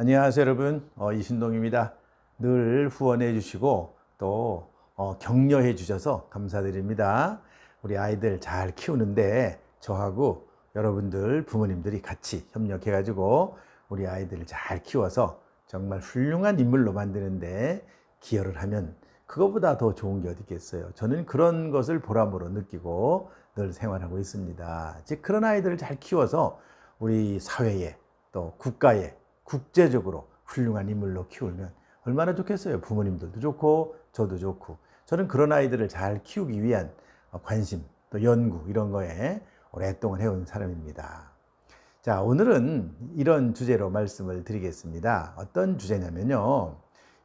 안녕하세요 여러분. 어, 이신동입니다. 늘 후원해 주시고 또 어, 격려해 주셔서 감사드립니다. 우리 아이들 잘 키우는데 저하고 여러분들 부모님들이 같이 협력해 가지고 우리 아이들을 잘 키워서 정말 훌륭한 인물로 만드는데 기여를 하면 그거보다 더 좋은 게 어디 있겠어요? 저는 그런 것을 보람으로 느끼고 늘 생활하고 있습니다. 즉 그런 아이들을 잘 키워서 우리 사회에 또 국가에 국제적으로 훌륭한 인물로 키우면 얼마나 좋겠어요. 부모님들도 좋고 저도 좋고 저는 그런 아이들을 잘 키우기 위한 관심 또 연구 이런 거에 오랫동안 해온 사람입니다. 자 오늘은 이런 주제로 말씀을 드리겠습니다. 어떤 주제냐면요.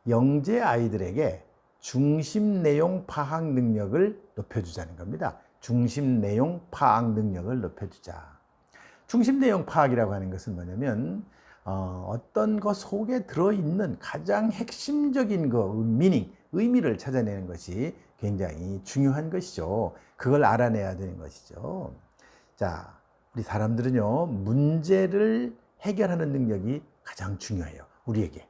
영재 아이들에게 중심 내용 파악 능력을 높여주자는 겁니다. 중심 내용 파악 능력을 높여주자. 중심 내용 파악이라고 하는 것은 뭐냐면 어, 어떤 것 속에 들어있는 가장 핵심적인 그 미닝, 의미를 찾아내는 것이 굉장히 중요한 것이죠. 그걸 알아내야 되는 것이죠. 자, 우리 사람들은요, 문제를 해결하는 능력이 가장 중요해요. 우리에게.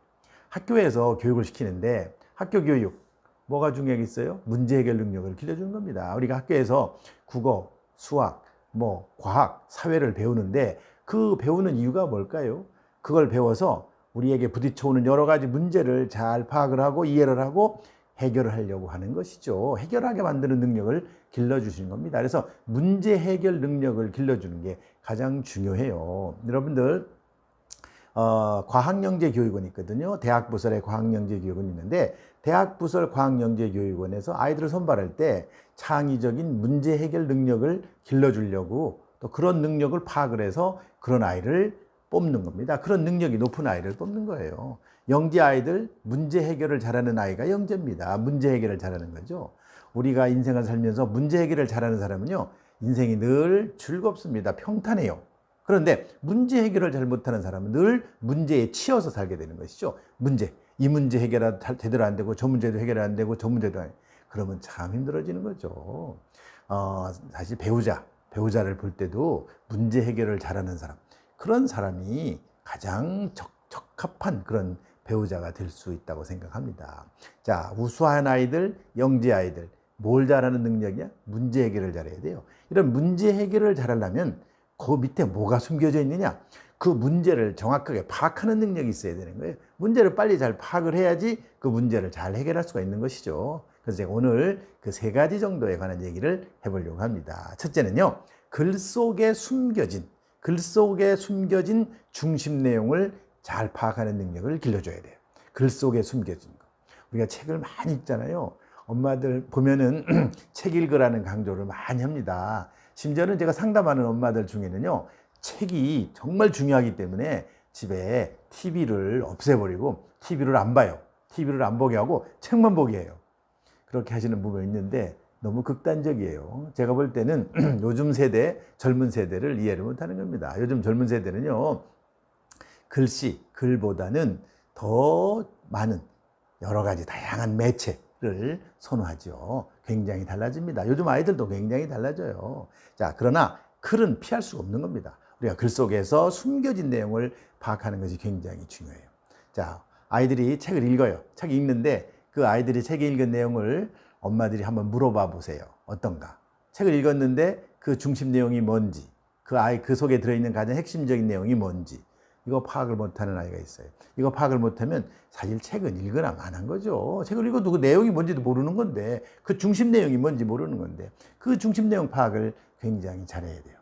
학교에서 교육을 시키는데 학교 교육, 뭐가 중요하겠어요? 문제 해결 능력을 길러주는 겁니다. 우리가 학교에서 국어, 수학, 뭐, 과학, 사회를 배우는데 그 배우는 이유가 뭘까요? 그걸 배워서 우리에게 부딪혀오는 여러 가지 문제를 잘 파악을 하고 이해를 하고 해결을 하려고 하는 것이죠. 해결하게 만드는 능력을 길러주시는 겁니다. 그래서 문제 해결 능력을 길러주는 게 가장 중요해요. 여러분들, 어, 과학영재 교육원이 있거든요. 대학부설의 과학영재 교육원이 있는데, 대학부설 과학영재 교육원에서 아이들을 선발할 때 창의적인 문제 해결 능력을 길러주려고 또 그런 능력을 파악을 해서 그런 아이를 뽑는 겁니다. 그런 능력이 높은 아이를 뽑는 거예요. 영재 아이들 문제 해결을 잘하는 아이가 영재입니다. 문제 해결을 잘하는 거죠. 우리가 인생을 살면서 문제 해결을 잘하는 사람은요. 인생이 늘 즐겁습니다. 평탄해요. 그런데 문제 해결을 잘 못하는 사람은 늘 문제에 치여서 살게 되는 것이죠. 문제. 이 문제 해결 제대로 안 되고 저 문제도 해결 안 되고 저 문제도 안 그러면 참 힘들어지는 거죠. 어, 사실 배우자, 배우자를 볼 때도 문제 해결을 잘하는 사람. 그런 사람이 가장 적, 적합한 그런 배우자가 될 수 있다고 생각합니다. 자, 우수한 아이들, 영재 아이들, 뭘 잘하는 능력이야? 문제 해결을 잘해야 돼요. 이런 문제 해결을 잘하려면 그 밑에 뭐가 숨겨져 있느냐? 그 문제를 정확하게 파악하는 능력이 있어야 되는 거예요. 문제를 빨리 잘 파악을 해야지 그 문제를 잘 해결할 수가 있는 것이죠. 그래서 제가 오늘 그 세 가지 정도에 관한 얘기를 해보려고 합니다. 첫째는요, 글 속에 숨겨진 글 속에 숨겨진 중심 내용을 잘 파악하는 능력을 길러줘야 돼요. 글 속에 숨겨진 거. 우리가 책을 많이 읽잖아요. 엄마들 보면은 책 읽으라는 강조를 많이 합니다. 심지어는 제가 상담하는 엄마들 중에는요, 책이 정말 중요하기 때문에 집에 TV를 없애버리고 TV를 안 봐요. TV를 안 보게 하고 책만 보게 해요. 그렇게 하시는 부분이 있는데 너무 극단적이에요. 제가 볼 때는 요즘 세대, 젊은 세대를 이해를 못하는 겁니다. 요즘 젊은 세대는요, 글씨, 글보다는 더 많은 여러 가지 다양한 매체를 선호하죠. 굉장히 달라집니다. 요즘 아이들도 굉장히 달라져요. 자, 그러나 글은 피할 수가 없는 겁니다. 우리가 글 속에서 숨겨진 내용을 파악하는 것이 굉장히 중요해요. 자, 아이들이 책을 읽어요. 책 읽는데 그 아이들이 책에 읽은 내용을 엄마들이 한번 물어봐 보세요. 어떤가? 책을 읽었는데 그 중심 내용이 뭔지, 그 아이 그 속에 들어있는 가장 핵심적인 내용이 뭔지, 이거 파악을 못하는 아이가 있어요. 이거 파악을 못하면 사실 책은 읽으나 마한 거죠. 책을 읽어도 그 내용이 뭔지도 모르는 건데, 그 중심 내용이 뭔지 모르는 건데, 그 중심 내용 파악을 굉장히 잘해야 돼요.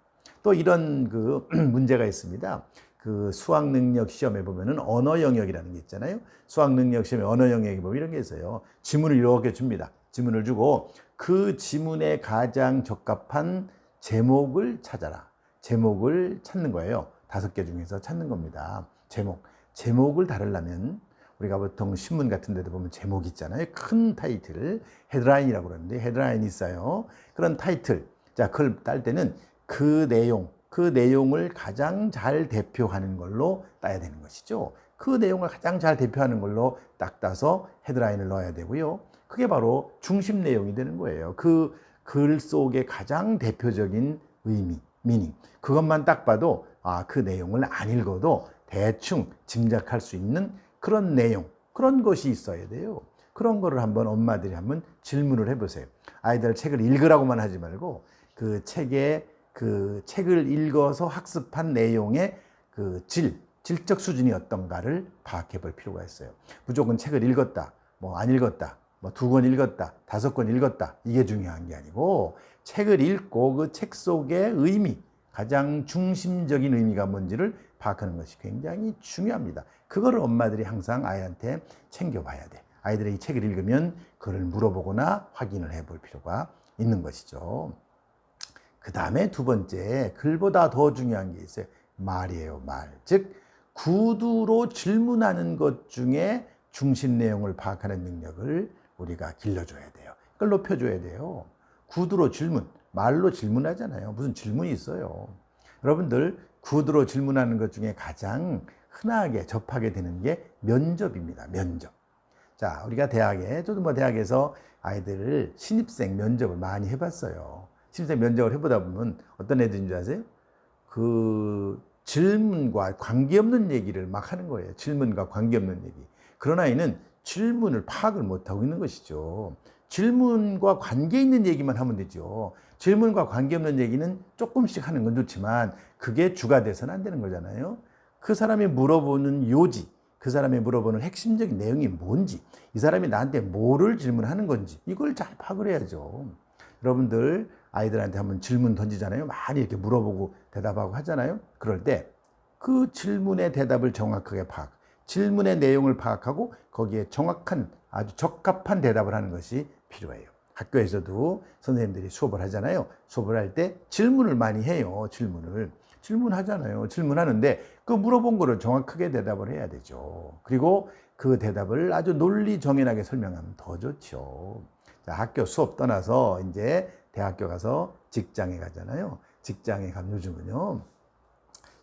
또 이런 그 문제가 있습니다. 그 수학 능력 시험에 보면은 언어 영역이라는 게 있잖아요. 수학 능력 시험에 언어 영역에 보면 이런 게 있어요. 지문을 이렇게 줍니다. 지문을 주고 그 지문에 가장 적합한 제목을 찾아라. 제목을 찾는 거예요. 다섯 개 중에서 찾는 겁니다. 제목. 제목을 다루려면 우리가 보통 신문 같은 데도 보면 제목이 있잖아요. 큰 타이틀, 헤드라인이라고 그러는데 헤드라인이 있어요. 그런 타이틀. 자, 그걸 딸 때는 그 내용, 그 내용을 가장 잘 대표하는 걸로 따야 되는 것이죠. 그 내용을 가장 잘 대표하는 걸로 딱 따서 헤드라인을 넣어야 되고요. 그게 바로 중심 내용이 되는 거예요. 그 글 속의 가장 대표적인 의미, 미닝. 그것만 딱 봐도 아, 그 내용을 안 읽어도 대충 짐작할 수 있는 그런 내용, 그런 것이 있어야 돼요. 그런 거를 한번 엄마들이 한번 질문을 해보세요. 아이들 책을 읽으라고만 하지 말고 그 책에 그 책을 읽어서 학습한 내용의 그 질, 질적 수준이 어떤가를 파악해 볼 필요가 있어요. 무조건 책을 읽었다, 뭐 안 읽었다, 뭐 두 권 읽었다, 다섯 권 읽었다, 이게 중요한 게 아니고 책을 읽고 그 책 속의 의미, 가장 중심적인 의미가 뭔지를 파악하는 것이 굉장히 중요합니다. 그거를 엄마들이 항상 아이한테 챙겨봐야 돼. 아이들이 이 책을 읽으면 그걸 물어보거나 확인을 해볼 필요가 있는 것이죠. 그 다음에 두 번째, 글보다 더 중요한 게 있어요. 말이에요, 말. 즉, 구두로 질문하는 것 중에 중심 내용을 파악하는 능력을 우리가 길러줘야 돼요. 그걸 높여줘야 돼요. 구두로 질문, 말로 질문하잖아요. 무슨 질문이 있어요. 여러분들, 구두로 질문하는 것 중에 가장 흔하게 접하게 되는 게 면접입니다. 면접. 자, 우리가 대학에, 저도 뭐 대학에서 아이들을 신입생 면접을 많이 해봤어요. 신입생 면접을 해보다 보면 어떤 애들인 줄 아세요? 그 질문과 관계없는 얘기를 막 하는 거예요. 질문과 관계없는 얘기. 그런 아이는 질문을 파악을 못하고 있는 것이죠. 질문과 관계 있는 얘기만 하면 되죠. 질문과 관계없는 얘기는 조금씩 하는 건 좋지만 그게 주가 돼서는 안 되는 거잖아요. 그 사람이 물어보는 요지, 그 사람이 물어보는 핵심적인 내용이 뭔지, 이 사람이 나한테 뭐를 질문하는 건지, 이걸 잘 파악을 해야죠. 여러분들, 아이들한테 한번 질문 던지잖아요. 많이 이렇게 물어보고 대답하고 하잖아요. 그럴 때 그 질문의 대답을 정확하게 파악, 질문의 내용을 파악하고 거기에 정확한 아주 적합한 대답을 하는 것이 필요해요. 학교에서도 선생님들이 수업을 하잖아요. 수업을 할 때 질문을 많이 해요. 질문을. 질문하잖아요. 질문하는데 그 물어본 거를 정확하게 대답을 해야 되죠. 그리고 그 대답을 아주 논리 정연하게 설명하면 더 좋죠. 자, 학교 수업 떠나서 이제 대학교 가서 직장에 가잖아요. 직장에 가면 요즘은요.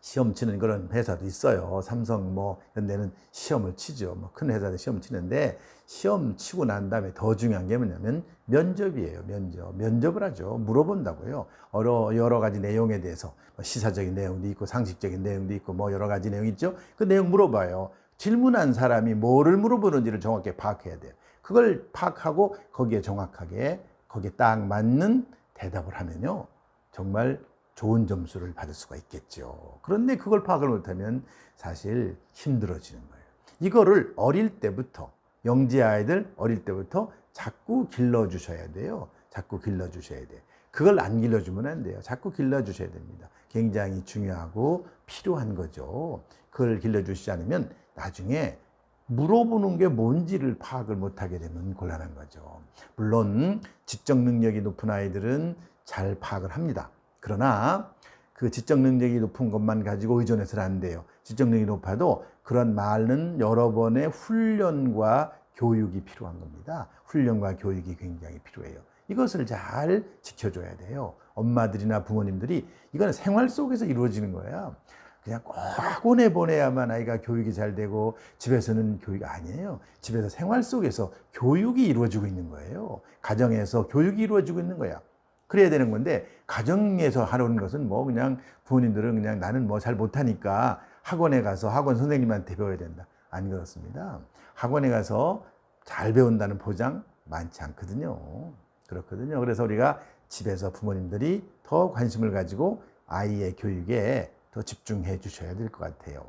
시험 치는 그런 회사도 있어요. 삼성 뭐 데는 시험을 치죠. 뭐 큰 회사들 시험 치는데 시험 치고 난 다음에 더 중요한 게 뭐냐면 면접이에요. 면접. 면접을 하죠. 물어본다고요. 여러, 여러 가지 내용에 대해서 뭐 시사적인 내용도 있고 상식적인 내용도 있고 뭐 여러 가지 내용 있죠. 그 내용 물어봐요. 질문한 사람이 뭐를 물어보는지를 정확히 파악해야 돼요. 그걸 파악하고 거기에 정확하게 거기에 딱 맞는 대답을 하면요. 정말 좋은 점수를 받을 수가 있겠죠. 그런데 그걸 파악을 못하면 사실 힘들어지는 거예요. 이거를 어릴 때부터 영재 아이들 어릴 때부터 자꾸 길러 주셔야 돼요. 자꾸 길러 주셔야 돼. 그걸 안 길러 주면 안 돼요. 자꾸 길러 주셔야 됩니다. 굉장히 중요하고 필요한 거죠. 그걸 길러 주시지 않으면 나중에 물어보는 게 뭔지를 파악을 못하게 되면 곤란한 거죠. 물론 지적 능력이 높은 아이들은 잘 파악을 합니다. 그러나 그 지적 능력이 높은 것만 가지고 의존해서는 안 돼요. 지적 능력이 높아도 그런 말은 여러 번의 훈련과 교육이 필요한 겁니다. 훈련과 교육이 굉장히 필요해요. 이것을 잘 지켜줘야 돼요. 엄마들이나 부모님들이 이거는 생활 속에서 이루어지는 거야. 그냥 꼭 학원에 보내야만 아이가 교육이 잘 되고 집에서는 교육이 아니에요. 집에서 생활 속에서 교육이 이루어지고 있는 거예요. 가정에서 교육이 이루어지고 있는 거야. 그래야 되는 건데 가정에서 하는 것은 뭐 그냥 부모님들은 그냥 나는 뭐 잘 못하니까 학원에 가서 학원 선생님한테 배워야 된다. 안 그렇습니다. 학원에 가서 잘 배운다는 보장 많지 않거든요. 그렇거든요. 그래서 우리가 집에서 부모님들이 더 관심을 가지고 아이의 교육에 더 집중해 주셔야 될 것 같아요.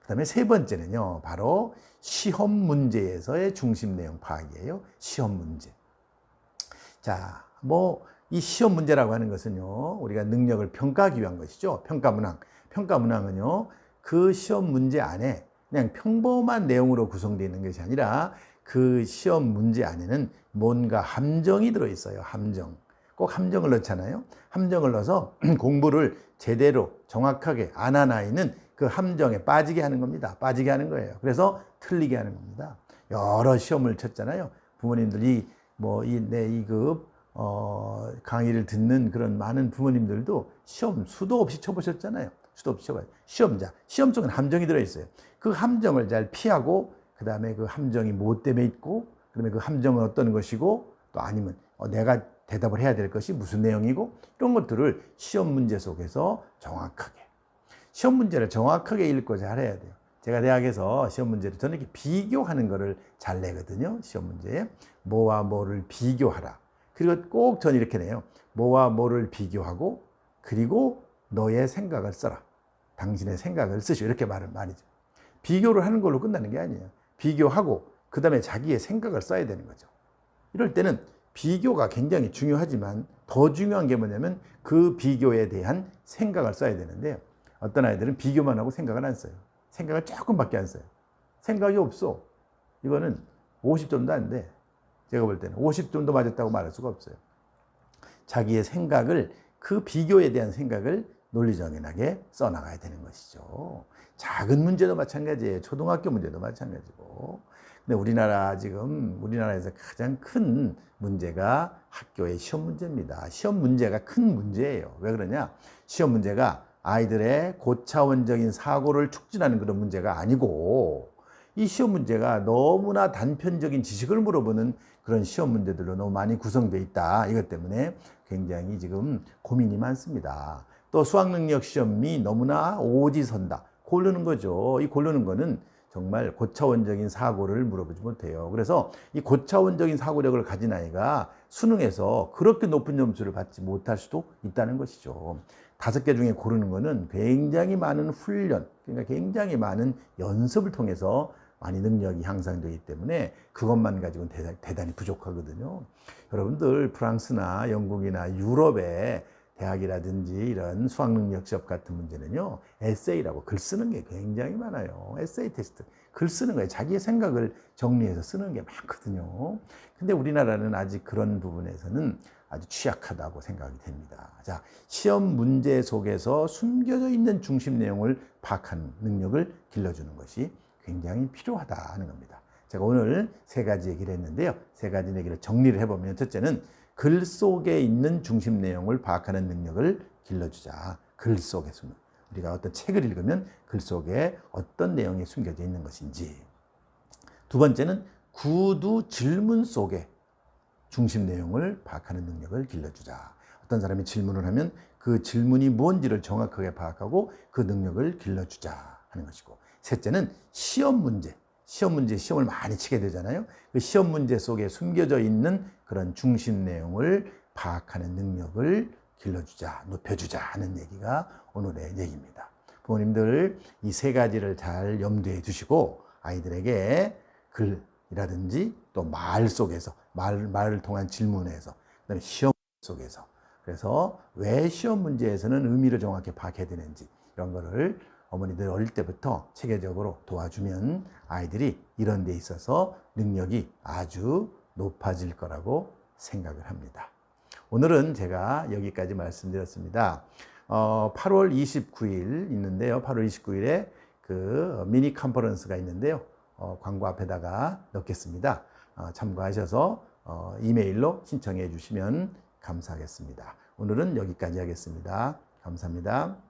그 다음에 세 번째는요, 바로 시험 문제에서의 중심 내용 파악이에요. 시험 문제. 자, 뭐, 이 시험 문제라고 하는 것은요, 우리가 능력을 평가하기 위한 것이죠. 평가 문항. 평가 문항은요, 그 시험 문제 안에 그냥 평범한 내용으로 구성되어 있는 것이 아니라 그 시험 문제 안에는 뭔가 함정이 들어있어요. 함정. 꼭 함정을 넣잖아요. 함정을 넣어서 공부를 제대로 정확하게 안 한 아이는 그 함정에 빠지게 하는 겁니다. 빠지게 하는 거예요. 그래서 틀리게 하는 겁니다. 여러 시험을 쳤잖아요. 부모님들 이 뭐 이 내 2급 어, 강의를 듣는 그런 많은 부모님들도 시험 수도 없이 쳐보셨잖아요. 수도 없이 쳐봐요. 시험자. 시험 속엔 함정이 들어있어요. 그 함정을 잘 피하고, 그 다음에 그 함정이 뭐 때문에 있고, 그 다음에 그 함정은 어떤 것이고, 또 아니면 어, 내가 대답을 해야 될 것이 무슨 내용이고, 이런 것들을 시험 문제 속에서 정확하게. 시험 문제를 정확하게 읽고 잘 해야 돼요. 제가 대학에서 시험 문제를 저는 이렇게 비교하는 거를 잘 내거든요. 시험 문제에 뭐와 뭐를 비교하라. 그리고 꼭 저는 이렇게 내요. 뭐와 뭐를 비교하고 그리고 너의 생각을 써라. 당신의 생각을 쓰시오. 이렇게 말을 많이 죠 비교를 하는 걸로 끝나는 게 아니에요. 비교하고 그 다음에 자기의 생각을 써야 되는 거죠. 이럴 때는 비교가 굉장히 중요하지만 더 중요한 게 뭐냐면 그 비교에 대한 생각을 써야 되는데요. 어떤 아이들은 비교만 하고 생각을 안 써요. 생각을 조금밖에 안 써요. 생각이 없어. 이거는 50점도 안 돼. 제가 볼 때는 50점도 맞았다고 말할 수가 없어요. 자기의 생각을 그 비교에 대한 생각을 논리정연하게 써나가야 되는 것이죠. 작은 문제도 마찬가지예요. 초등학교 문제도 마찬가지고. 근데 우리나라 지금 우리나라에서 가장 큰 문제가 학교의 시험 문제입니다. 시험 문제가 큰 문제예요. 왜 그러냐? 시험 문제가 아이들의 고차원적인 사고를 촉진하는 그런 문제가 아니고 이 시험 문제가 너무나 단편적인 지식을 물어보는 그런 시험 문제들로 너무 많이 구성되어 있다. 이것 때문에 굉장히 지금 고민이 많습니다. 또 수학 능력 시험이 너무나 오지선다. 고르는 거죠. 이 고르는 거는 정말 고차원적인 사고를 물어보지 못해요. 그래서 이 고차원적인 사고력을 가진 아이가 수능에서 그렇게 높은 점수를 받지 못할 수도 있다는 것이죠. 다섯 개 중에 고르는 거는 굉장히 많은 훈련, 그러니까 굉장히 많은 연습을 통해서 많이 능력이 향상되기 때문에 그것만 가지고는 대단히 부족하거든요. 여러분들 프랑스나 영국이나 유럽의 대학이라든지 이런 수학 능력 시험 같은 문제는요, 에세이라고 글 쓰는 게 굉장히 많아요. 에세이 테스트. 글 쓰는 거예요. 자기의 생각을 정리해서 쓰는 게 많거든요. 근데 우리나라는 아직 그런 부분에서는 아주 취약하다고 생각이 됩니다. 자, 시험 문제 속에서 숨겨져 있는 중심 내용을 파악하는 능력을 길러주는 것이 굉장히 필요하다는 겁니다. 제가 오늘 세 가지 얘기를 했는데요. 세 가지 얘기를 정리를 해보면 첫째는 글 속에 있는 중심 내용을 파악하는 능력을 길러주자. 글 속에 숨 우리가 어떤 책을 읽으면 글 속에 어떤 내용이 숨겨져 있는 것인지. 두 번째는 구두 질문 속에 중심 내용을 파악하는 능력을 길러주자. 어떤 사람이 질문을 하면 그 질문이 뭔지를 정확하게 파악하고 그 능력을 길러주자 하는 것이고. 셋째는 시험 문제. 시험 문제, 시험을 많이 치게 되잖아요. 그 시험 문제 속에 숨겨져 있는 그런 중심 내용을 파악하는 능력을 길러주자, 높여주자 하는 얘기가 오늘의 얘기입니다. 부모님들 이 세 가지를 잘 염두에 두시고 아이들에게 글이라든지 또 말 속에서 말, 말을 통한 질문에서 그다음에 시험 속에서 그래서 왜 시험 문제에서는 의미를 정확히 파악해야 되는지 이런 거를 어머니들 어릴 때부터 체계적으로 도와주면 아이들이 이런 데 있어서 능력이 아주 높아질 거라고 생각을 합니다. 오늘은 제가 여기까지 말씀드렸습니다. 어, 8월 29일 있는데요. 8월 29일에 그 미니 컨퍼런스가 있는데요. 어, 광고 앞에다가 넣겠습니다. 어, 참고하셔서 어, 이메일로 신청해 주시면 감사하겠습니다. 오늘은 여기까지 하겠습니다. 감사합니다.